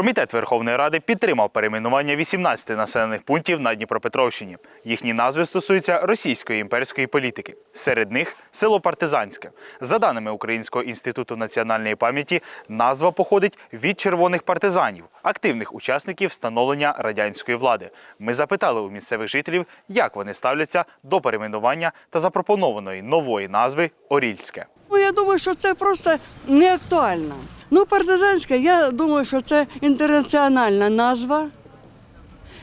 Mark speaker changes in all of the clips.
Speaker 1: Комітет Верховної Ради підтримав перейменування 18 населених пунктів на Дніпропетровщині. Їхні назви стосуються російської імперської політики. Серед них село Партизанське. За даними Українського інституту національної пам'яті, назва походить від червоних партизанів, активних учасників встановлення радянської влади. Ми запитали у місцевих жителів, як вони ставляться до перейменування та запропонованої нової назви Орільське.
Speaker 2: Ну, я думаю, що це просто не актуально. Ну, партизанська, я думаю, що це інтернаціональна назва.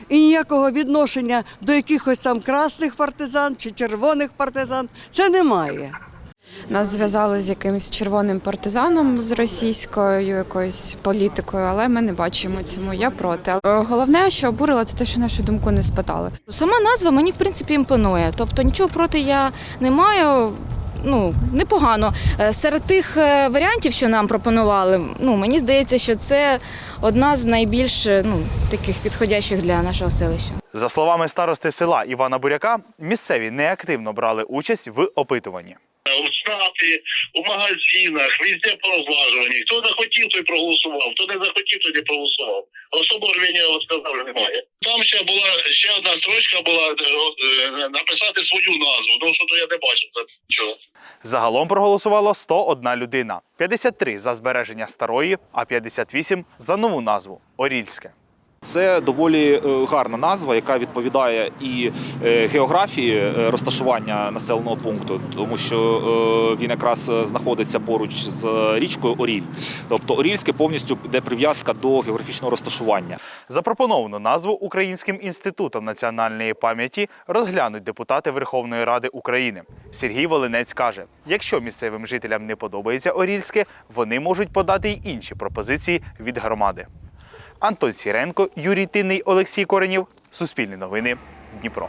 Speaker 2: І ніякого відношення до якихось там красних партизан чи червоних партизан це немає.
Speaker 3: Нас зв'язали з якимось червоним партизаном з російською якоюсь політикою, але ми не бачимо цьому. Я проти. Е, Головне, що обурило, це те, що нашу думку не спитали.
Speaker 4: Сама назва мені в принципі імпонує. Тобто нічого проти я не маю. Ну, непогано. Е, Серед тих е, варіантів, що нам пропонували, ну мені здається, що це одна з найбільш е, ну, таких підходящих для нашого селища.
Speaker 1: За словами старости села Івана Буряка, місцеві неактивно брали участь в опитуванні.
Speaker 5: У ЦНАПі, у магазинах, везде порозлажувані. Хто захотів, той проголосував, хто не захотів, той не проголосував. Особливо рвіння, сказав, немає. Там ще була ще одна строчка була е, е, написати свою назву, тому що то я не бачив за чого.
Speaker 1: Загалом проголосувало 101 людина, 53 за збереження старої, а 58 за нову назву Орільське.
Speaker 6: Це доволі е, гарна назва, яка відповідає і е, географії е, розташування населеного пункту, тому що він якраз знаходиться поруч з річкою Оріль. Тобто Орільське повністю йде прив'язка до географічного розташування.
Speaker 1: Запропоновану назву Українським інститутом національної пам'яті розглянуть депутати Верховної Ради України. Сергій Волинець каже: якщо місцевим жителям не подобається Орільське, вони можуть подати й інші пропозиції від громади. Антон Сіренко, Юрій Тинний, Олексій Коренів. Суспільні новини. Дніпро.